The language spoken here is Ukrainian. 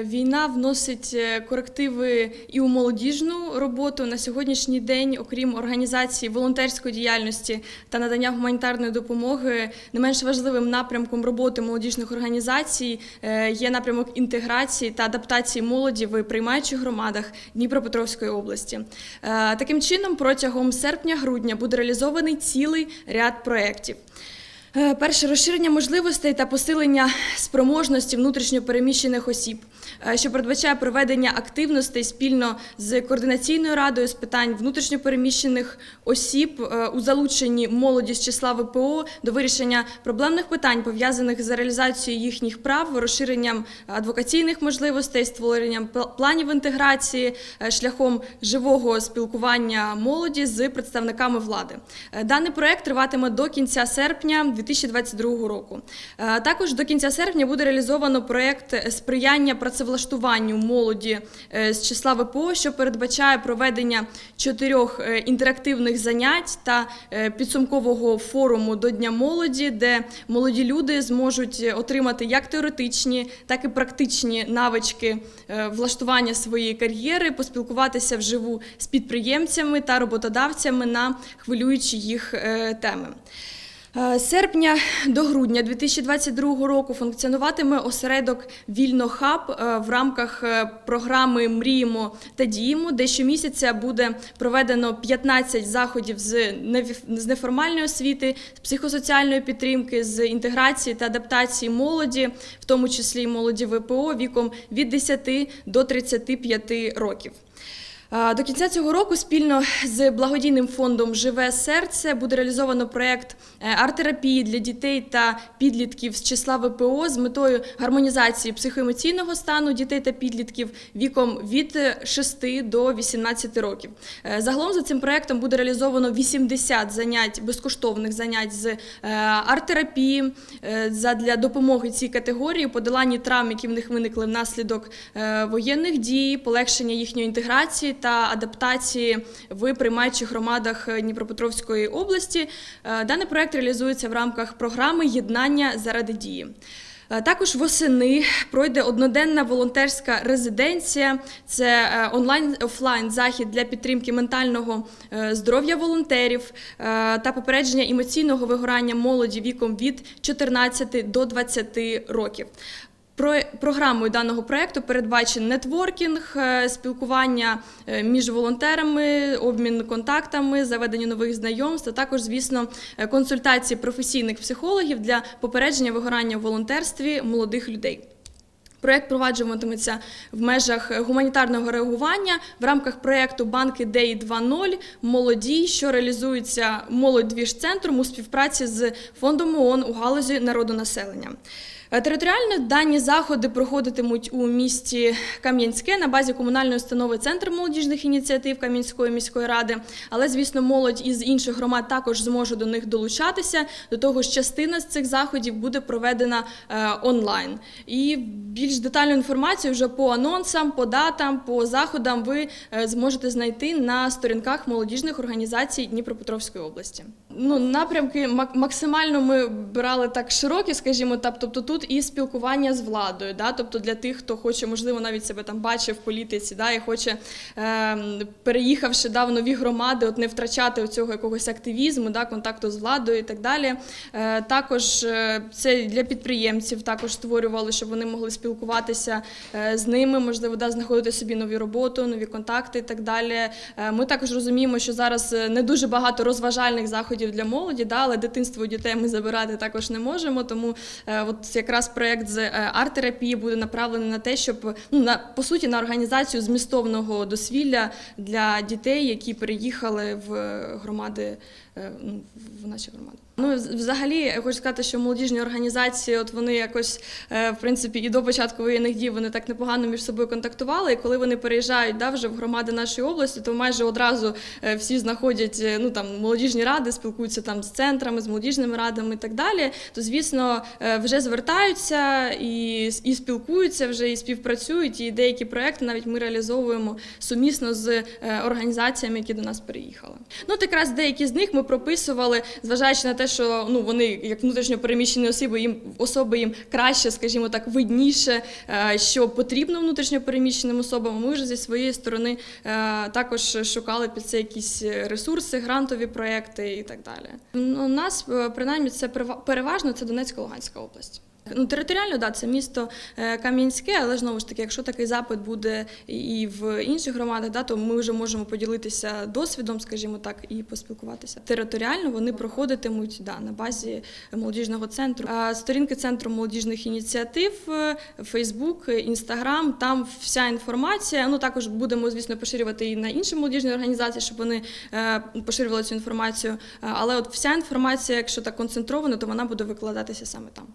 Війна вносить е, корективи і у молодіжну роботу на сьогоднішній день, окрім організації волонтерської діяльності та надання гуманітарної допомоги, не менш важливим напрямком роботи молодіжних організацій е, є напрямок інтеграції та адаптації молоді в приймаючих громадах Дніпропетровської області. Е, Таким чином, протягом серпня-грудня буде реалізований цілий ряд проєктів. Е, Перше розширення можливостей та посилення спроможності внутрішньопереміщених осіб, е, що передбачає проведення активностей спільно з координаційною радою з питань внутрішньопереміщених осіб е, у залученні молоді з числа ВПО до вирішення проблемних питань, пов'язаних з реалізацією їхніх прав, розширенням адвокаційних можливостей, створенням планів інтеграції шляхом живого спілкування молоді з представниками влади. Даний проект триватиме до кінця серпня 2022 року. Е, Також до кінця серпня буде реалізовано проект сприяння працевлаштуванню молоді е, з числа ВПО, що передбачає проведення чотирьох е, інтерактивних занять та підсумкового форуму до Дня молоді, де молоді люди зможуть отримати як теоретичні, так і практичні навички влаштування своєї кар'єри, поспілкуватися вживу з підприємцями та роботодавцями на хвилюючі їх теми. Е, серпня до грудня 2022 року функціонуватиме осередок Вільно хаб е, в рамках е, програми Мріємо та діємо, де щомісяця буде проведено 15 заходів з неформальної освіти, з психосоціальної підтримки, з інтеграції та адаптації молоді, в тому числі молоді ВПО віком від 10 до 35 років. До кінця цього року спільно з благодійним фондом Живе серце буде реалізовано проєкт е, арт-терапії для дітей та підлітків з числа ВПО з метою гармонізації психоемоційного стану дітей та підлітків віком від 6 до 18 років. Е, Загалом за цим проєктом буде реалізовано 80 занять безкоштовних занять з е, арт-терапії е, задля допомоги цій категорії, подоланні травм, які в них виникли внаслідок е, воєнних дій, полегшення їхньої інтеграції та адаптації в приймаючих громадах е, Дніпропетровської області. Е, Даний проект реалізується в рамках програми Єднання заради дії. Е, Також восени пройде одноденна волонтерська резиденція. Це е, онлайн-офлайн захід для підтримки ментального здоров'я волонтерів та попередження емоційного вигорання молоді віком від 14 до 20 років. Про програмою даного проекту передбачений нетворкінг, е, спілкування е, між волонтерами, обмін контактами, заведення нових знайомств, а також, звісно, е, консультації професійних психологів для попередження вигорання в волонтерстві молодих людей. Проєкт проваджуватиметься в межах гуманітарного реагування в рамках проєкту Банки Дей 2.0 молоді, що реалізується молодь-двіж-центром у співпраці з фондом ООН у галузі народонаселення. Е, Територіально дані заходи проходитимуть у місті Кам'янське на базі комунальної установи Центр молодіжних ініціатив Кам'янської міської ради. Але, звісно, молодь із інших громад також зможе до них долучатися. До того ж, частина з цих заходів буде проведена е, онлайн. І більш детальну інформацію вже по анонсам, по датам, по заходам ви е, зможете знайти на сторінках молодіжних організацій Дніпропетровської області. Ну, напрямки мак- максимально ми брали так широкі, скажімо, так, тобто тут і спілкування з владою, да, тобто для тих, хто хоче, можливо, навіть себе там бачив в політиці, да, і хоче, е, переїхавши да, в нові громади, от не втрачати цього якогось активізму, да, контакту з владою і так далі. Е, також е, це для підприємців також створювали, щоб вони могли спілкуватися е, з ними, можливо, да, знаходити собі нові роботу, нові контакти і так далі. Е, Ми також розуміємо, що зараз е, не дуже багато розважальних заходів для молоді, да, але дитинство у дітей ми забирати також не можемо. Тому е, от якраз проєкт з е, арт-терапії буде направлений на те, щоб ну на по суті на організацію змістовного дозвілля для дітей, які переїхали в е, громади, е, ну, в наші громади. Ну, взагалі, я хочу сказати, що молодіжні організації, от вони якось, е, в принципі, і до початку воєнних дій вони так непогано між собою контактували. І коли вони переїжджають да, вже в громади нашої області, то майже одразу е, всі знаходять е, ну, там, молодіжні ради, спілкуються там з центрами, з молодіжними радами і так далі. То, звісно, вже звертаються і, і спілкуються вже, і співпрацюють. І деякі проекти навіть ми реалізовуємо сумісно з організаціями, які до нас переїхали. Ну, от якраз деякі з них ми прописували, зважаючи на те, що ну вони як внутрішньо переміщені особи, їм особи їм краще, скажімо так, видніше, е, що потрібно внутрішньо переміщеним особам. Ми вже зі своєї сторони е, також шукали під це якісь ресурси, грантові проекти і так далі. Ну, У нас е, принаймні це переважно це Донецька-Луганська область. Ну, територіально, да, це місто е, Кам'янське, але знову ж таки, якщо такий запит буде і в інших громадах, да, то ми вже можемо поділитися досвідом, скажімо так, і поспілкуватися. Територіально вони проходитимуть да, на базі молодіжного центру. А сторінки центру молодіжних ініціатив, Фейсбук, Інстаграм, там вся інформація. Ну також будемо, звісно, поширювати і на інші молодіжні організації, щоб вони е, поширювали цю інформацію. Е, Але от вся інформація, якщо так концентровано, то вона буде викладатися саме там.